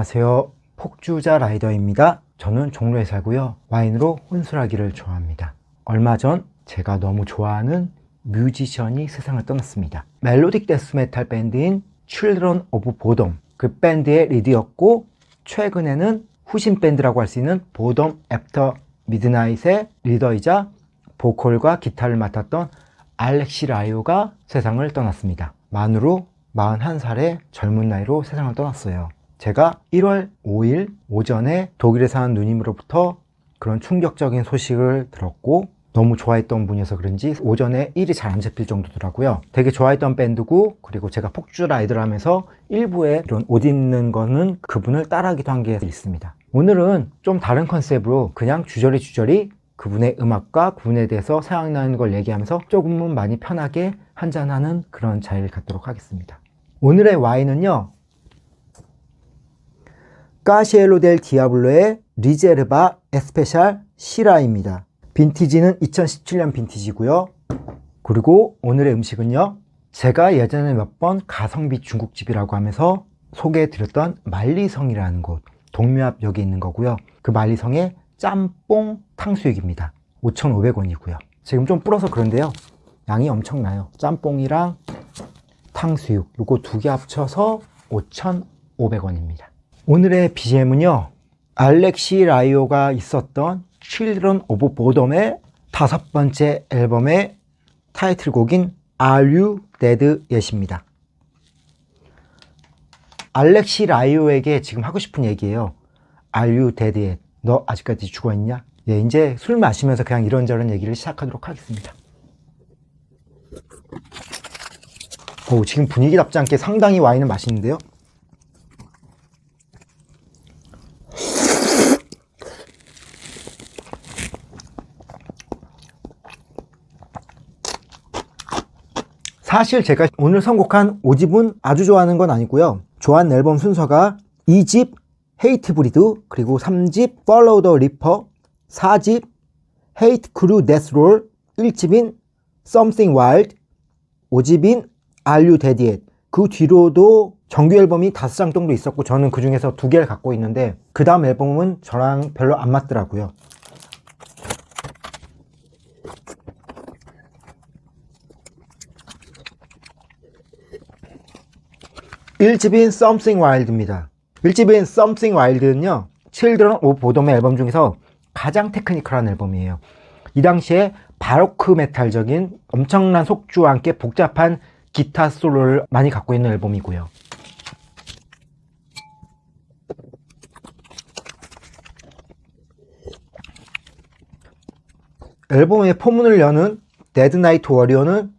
안녕하세요. 폭주자 라이더입니다. 저는 종로에 살고요. 와인으로 혼술하기를 좋아합니다. 얼마 전 제가 너무 좋아하는 뮤지션이 세상을 떠났습니다. 멜로딕 데스메탈 밴드인 Children of Bodom 그 밴드의 리드였고 최근에는 후신 밴드라고 할 수 있는 보덤 애프터 미드나잇의 리더이자 보컬과 기타를 맡았던 알렉시 라이오가 세상을 떠났습니다. 만으로 41살의 젊은 나이로 세상을 떠났어요. 제가 1월 5일 오전에 독일에 사는 누님으로부터 그런 충격적인 소식을 들었고 너무 좋아했던 분이어서 그런지 오전에 일이 잘 안 잡힐 정도더라고요. 되게 좋아했던 밴드고 그리고 제가 폭주 라이드를 하면서 일부에 이런 옷 입는 거는 그분을 따라하기도 한 게 있습니다. 오늘은 좀 다른 컨셉으로 그냥 주저리 주저리 그분의 음악과 그분에 대해서 생각나는 걸 얘기하면서 조금은 많이 편하게 한잔하는 그런 자리를 갖도록 하겠습니다. 오늘의 와인은요. 까시엘로 델 디아블로의 리제르바 에스페셜 시라입니다. 빈티지는 2017년 빈티지고요. 그리고 오늘의 음식은요. 제가 예전에 몇 번 가성비 중국집이라고 하면서 소개해드렸던 만리성이라는 곳 동묘앞역에 있는 거고요. 그 만리성의 짬뽕 탕수육입니다. 5,500원이고요. 지금 좀 불어서 그런데요. 양이 엄청나요. 짬뽕이랑 탕수육 요거 두 개 합쳐서 5,500원입니다. 오늘의 BGM은요. 알렉시 라이오가 있었던 Children of Bodom의 다섯 번째 앨범의 타이틀곡인 Are You Dead Yet입니다. 알렉시 라이오에게 지금 하고 싶은 얘기예요. Are you dead yet? 너 아직까지 죽어있냐? 예, 이제 술 마시면서 그냥 이런저런 얘기를 시작하도록 하겠습니다. 오, 지금 분위기답지 않게 상당히 와인은 맛있는데요. 사실 제가 오늘 선곡한 5집은 아주 좋아하는 건 아니고요. 좋아하는 앨범 순서가 2집 헤이트 브리드 그리고 3집 Follow the Reaper 4집 Hate Crew Death Roll 1집인 Something Wild 5집인 Are You Dead Yet 그 뒤로도 정규 앨범이 5장 정도 있었고 저는 그 중에서 두 개를 갖고 있는데 그 다음 앨범은 저랑 별로 안 맞더라고요. 일집인 Something Wild입니다. 1집인 Something Wild는요, Children of Bodom의 앨범 중에서 가장 테크니컬한 앨범이에요. 이 당시에 바로크 메탈적인 엄청난 속주와 함께 복잡한 기타 솔로를 많이 갖고 있는 앨범이고요. 앨범의 포문을 여는 데드 나이트 워리어는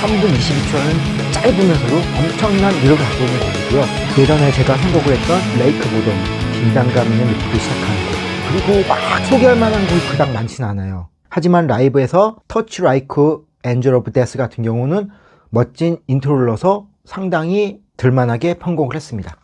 3분 22초는 짧으면서도 엄청난 위력을 갖고 있는 곡이고요. 예전에 제가 선곡을 했던 레이크 보덤, 긴장감 있는 리프를 시작하는 곡. 그리고 막 소개할 만한 곡이 그닥 많지는 않아요. 하지만 라이브에서 터치 라이크 엔젤 오브 데스 같은 경우는 멋진 인트로를 넣어서 상당히 들만하게 편곡을 했습니다.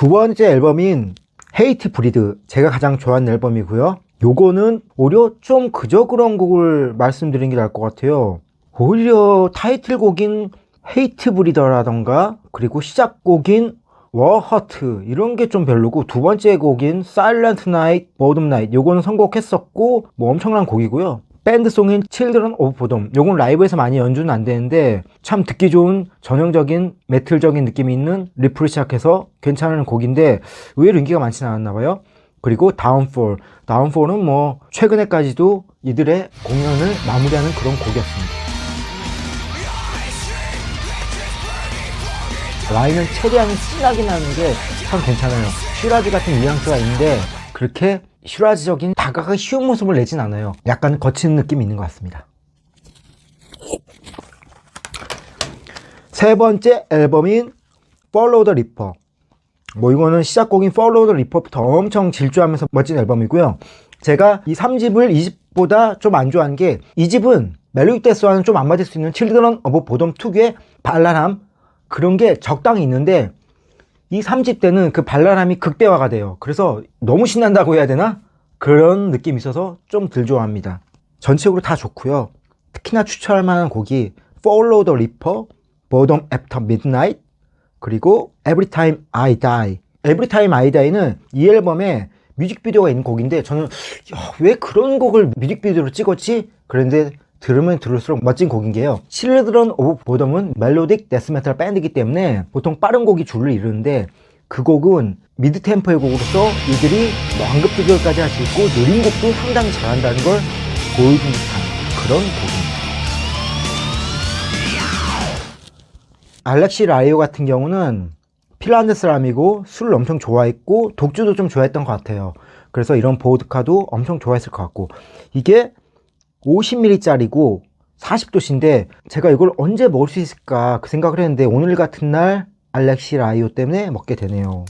두 번째 앨범인 헤이트 브리드 제가 가장 좋아하는 앨범이고요. 요거는 오히려 좀 그저 그런 곡을 말씀드리는 게 나을 것 같아요. 오히려 타이틀곡인 헤이트 브리더라던가 그리고 시작곡인 워허트 이런 게 좀 별로고 두 번째 곡인 사일런트 나이트, 보덤 나이트 요거는 선곡했었고 뭐 엄청난 곡이고요. 밴드송인 Children of Bodom. 요건 라이브에서 많이 연주는 안 되는데 참 듣기 좋은 전형적인 메틀적인 느낌이 있는 리프를 시작해서 괜찮은 곡인데 의외로 인기가 많지는 않았나 봐요. 그리고 다운폴 다운폴은 뭐 최근에까지도 이들의 공연을 마무리하는 그런 곡이었습니다. 와인은 최대한 진하게 나는 게 참 괜찮아요. 슈라지 같은 뉘앙스가 있는데 그렇게 슈라지적인 다가가기 쉬운 모습을 내진 않아요. 약간 거친 느낌이 있는 것 같습니다. 세 번째 앨범인 Follow the Reaper. 뭐 이거는 시작곡인 Follow the Reaper부터 엄청 질주하면서 멋진 앨범이고요. 제가 이 3집을 20 원곡보다 좀 안 좋아하는 게이 집은 멜로디 댄스와는 좀 안 맞을 수 있는 칠드런 오브 보덤 특유의 발랄함 그런 게 적당히 있는데 이 3집 때는 그 발랄함이 극대화가 돼요. 그래서 너무 신난다고 해야 되나? 그런 느낌이 있어서 좀 덜 좋아합니다. 전체적으로 다 좋고요. 특히나 추천할 만한 곡이 Follow the Reaper, Bottom After Midnight, 그리고 Every Time I Die. Every Time I Die는 이 앨범에 뮤직비디오가 있는 곡인데 저는 야, 왜 그런 곡을 뮤직비디오로 찍었지? 그런데 들으면 들을수록 멋진 곡인 게요. Children of Bodom은 멜로딕 데스메탈 밴드이기 때문에 보통 빠른 곡이 줄을 이루는데 그 곡은 미드 템포의 곡으로서 이들이 뭐 완급 조절까지 할 수 있고 느린 곡도 상당히 잘한다는 걸 보여준 듯한 그런 곡입니다. 알렉시 라이오 같은 경우는 핀란드 사람이고 술을 엄청 좋아했고 독주도 좀 좋아했던 것 같아요. 그래서 이런 보드카도 엄청 좋아했을 것 같고 이게 50ml짜리고 40도씨인데 제가 이걸 언제 먹을 수 있을까 그 생각을 했는데 오늘 같은 날 알렉시 라이오 때문에 먹게 되네요.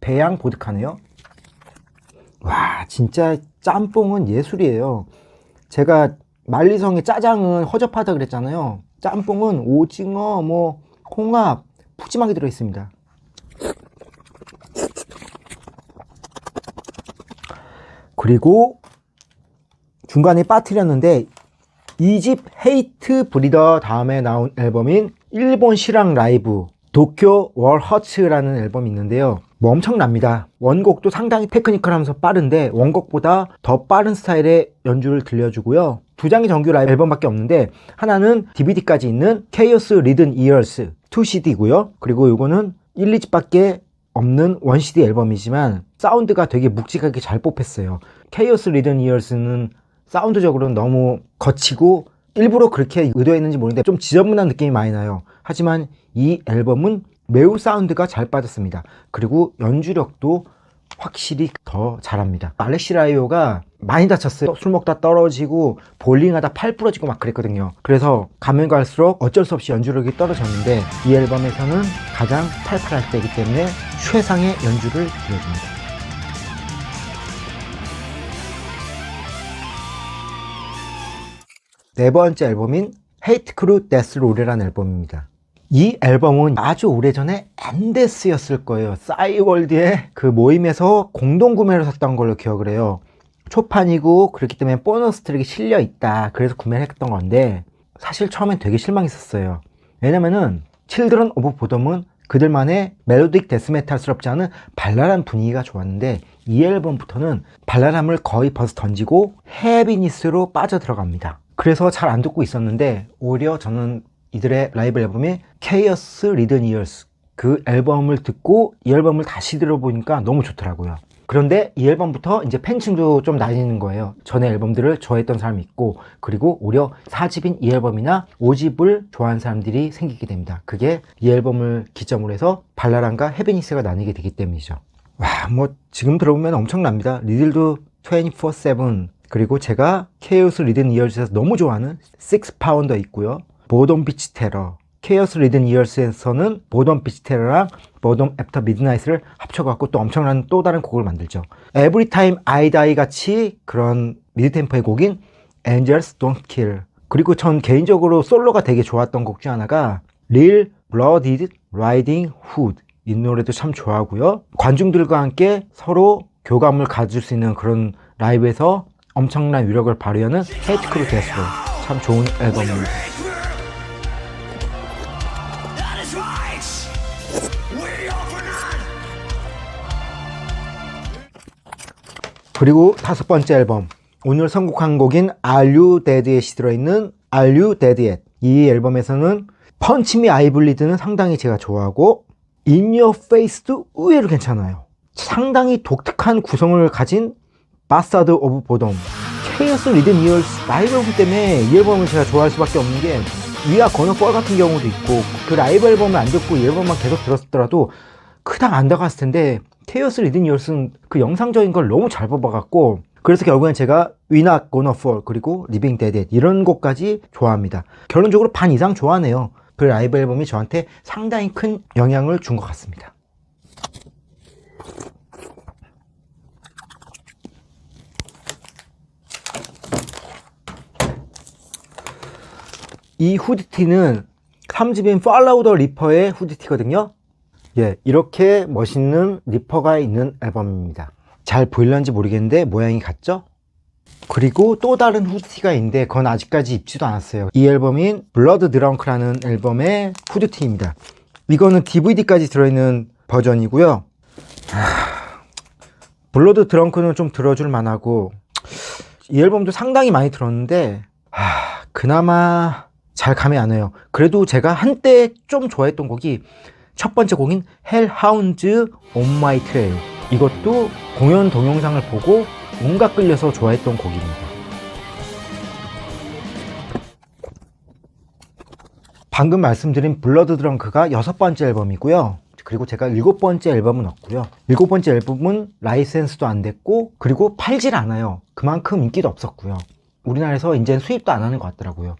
배양 보드카네요. 와 진짜 짬뽕은 예술이에요. 제가 만리성의 짜장은 허접하다 그랬잖아요. 짬뽕은 오징어, 뭐 홍합 푸짐하게 들어 있습니다. 그리고 중간에 빠뜨렸는데 이 집 헤이트 브리더 다음에 나온 앨범인 일본 실황 라이브 도쿄 월허츠라는 앨범이 있는데요. 뭐 엄청납니다. 원곡도 상당히 테크니컬하면서 빠른데 원곡보다 더 빠른 스타일의 연주를 들려주고요. 두 장의 정규 라이브 앨범밖에 없는데 하나는 DVD까지 있는 케이오스 리든 이어스 2CD고요. 그리고 이거는 1, 2집밖에 없는 원 CD 앨범이지만 사운드가 되게 묵직하게 잘 뽑혔어요. 케이오스 리든 이어스는 사운드적으로는 너무 거치고 일부러 그렇게 의도했는지 모르는데 좀 지저분한 느낌이 많이 나요. 하지만 이 앨범은 매우 사운드가 잘 빠졌습니다. 그리고 연주력도 확실히 더 잘합니다. 알렉시 라이오가 많이 다쳤어요. 술 먹다 떨어지고 볼링하다 팔 부러지고 막 그랬거든요. 그래서 가면 갈수록 어쩔 수 없이 연주력이 떨어졌는데 이 앨범에서는 가장 팔팔할 때이기 때문에 최상의 연주를 들려줍니다. 네 번째 앨범인 헤이트 크루 데스 롤이라는 앨범입니다. 이 앨범은 아주 오래전에 엔데스였을 거예요. 싸이월드의 그 모임에서 공동 구매를 샀던 걸로 기억을 해요. 초판이고 그렇기 때문에 보너스 트랙이 실려 있다. 그래서 구매를 했던 건데 사실 처음엔 되게 실망했었어요. 왜냐면은 칠드런 오브 보덤은 그들만의 멜로딕 데스메탈스럽지 않은 발랄한 분위기가 좋았는데 이 앨범부터는 발랄함을 거의 벗어 던지고 헤비니스로 빠져 들어갑니다. 그래서 잘 안 듣고 있었는데 오히려 저는 이들의 라이브 앨범이 케이어스 리든 이어스 그 앨범을 듣고 이 앨범을 다시 들어보니까 너무 좋더라고요. 그런데 이 앨범부터 이제 팬층도 좀 나뉘는 거예요. 전에 앨범들을 좋아했던 사람이 있고 그리고 오히려 4집인 이 앨범이나 5집을 좋아하는 사람들이 생기게 됩니다. 그게 이 앨범을 기점으로 해서 발랄함과 해비니스가 나뉘게 되기 때문이죠. 와, 뭐 지금 들어보면 엄청납니다. 리들도 24/7 그리고 제가 케이오스 리든 이어즈에서 너무 좋아하는 6 파운더 있고요. 보덤 비치 테러 케이오스 리든 이어스에서는 보덤 비치 테러랑 보덤 애프터 미드나잇을 합쳐갖고 또 엄청난 또 다른 곡을 만들죠. 에브리 타임 아이 다이 같이 그런 미드 템포의 곡인 Angels Don't Kill 그리고 전 개인적으로 솔로가 되게 좋았던 곡 중 하나가 Real Blooded Riding Hood 이 노래도 참 좋아하고요. 관중들과 함께 서로 교감을 가질 수 있는 그런 라이브에서 엄청난 위력을 발휘하는 헤이트 크루 데스로 참 좋은 앨범입니다. 그리고 다섯 번째 앨범. 오늘 선곡한 곡인 Are You Dead에 들어있는 Are You Dead Yet. 이 앨범에서는 펀치 미 아이블리드는 상당히 제가 좋아하고 In Your Face도 의외로 괜찮아요. 상당히 독특한 구성을 가진 바사드 오브 보덤 케이어스 리듬 이얼스 라이브 때문에 이 앨범을 제가 좋아할 수밖에 없는 게 위아 건너 뻘 같은 경우도 있고 그 라이브 앨범을 안 듣고 이 앨범만 계속 들었더라도 크당 안 다갔을 텐데 케이어스 리듬 이얼스는 그 영상적인 걸 너무 잘 뽑아갖고 그래서 결국엔 제가 Gonna Fall 그리고 Living Dead 이런 곡까지 좋아합니다. 결론적으로 반 이상 좋아하네요. 그 라이브 앨범이 저한테 상당히 큰 영향을 준 것 같습니다. 이 후드티는 3집인 팔로우 더 리퍼의 후드티거든요. 예, 이렇게 멋있는 리퍼가 있는 앨범입니다. 잘 보일런지 모르겠는데 모양이 같죠? 그리고 또 다른 후드티가 있는데 그건 아직까지 입지도 않았어요. 이 앨범인 블러드 드렁크라는 앨범의 후드티입니다. 이거는 DVD까지 들어있는 버전이고요. 하, 블러드 드렁크는 좀 들어줄 만하고 이 앨범도 상당히 많이 들었는데 하, 그나마 잘 감이 안 와요. 그래도 제가 한때 좀 좋아했던 곡이 첫 번째 곡인 헬하운즈 온 마이 트레일 이것도 공연 동영상을 보고 뭔가 끌려서 좋아했던 곡입니다. 방금 말씀드린 블러드 드렁크가 여섯 번째 앨범이고요. 그리고 제가 일곱 번째 앨범은 없고요. 일곱 번째 앨범은 라이센스도 안 됐고 그리고 팔질 않아요. 그만큼 인기도 없었고요. 우리나라에서 이제 수입도 안 하는 것 같더라고요.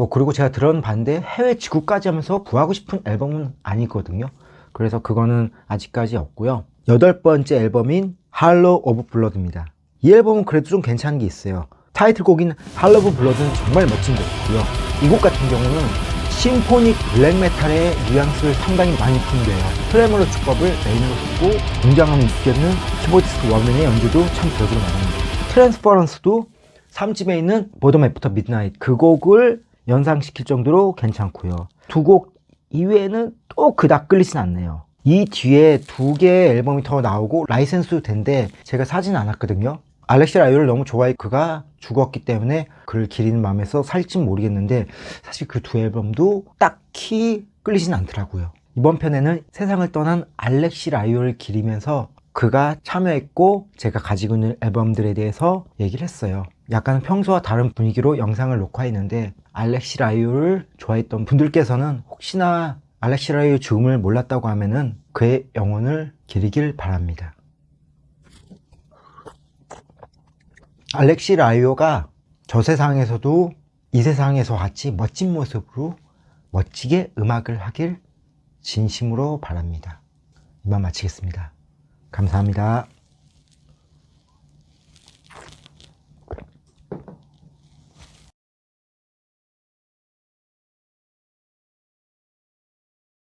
뭐 그리고 제가 들은 반대 해외 지구까지 하면서 구하고 싶은 앨범은 아니거든요. 그래서 그거는 아직까지 없고요. 여덟 번째 앨범인 할로 오브 블러드입니다. 이 앨범은 그래도 좀 괜찮은 게 있어요. 타이틀곡인 할로 오브 블러드는 정말 멋진 곡이고요. 이 곡 같은 경우는 심포닉 블랙메탈의 뉘앙스를 상당히 많이 풍겨요. 트레몰로 주법을 메인으로 쓰고 웅장함을 느끼는 키보디스트 원맨의 연주도 참 들어주고 많습니다. 트랜스퍼런스도 3집에 있는 보덤 애프터 미드나잇 그 곡을 연상시킬 정도로 괜찮고요. 두 곡 이외에는 또 그닥 끌리진 않네요. 이 뒤에 두 개의 앨범이 더 나오고 라이센스도 된데 제가 사진 않았거든요. 알렉시 라이오를 너무 좋아해 그가 죽었기 때문에 그를 기리는 마음에서 살진 모르겠는데 사실 그 두 앨범도 딱히 끌리진 않더라고요. 이번 편에는 세상을 떠난 알렉시 라이오를 기리면서 그가 참여했고 제가 가지고 있는 앨범들에 대해서 얘기를 했어요. 약간 평소와 다른 분위기로 영상을 녹화했는데 알렉시 라이오를 좋아했던 분들께서는 혹시나 알렉시 라이오 죽음을 몰랐다고 하면은 그의 영혼을 기리길 바랍니다. 알렉시 라이오가 저 세상에서도 이 세상에서 같이 멋진 모습으로 멋지게 음악을 하길 진심으로 바랍니다. 이만 마치겠습니다. 감사합니다.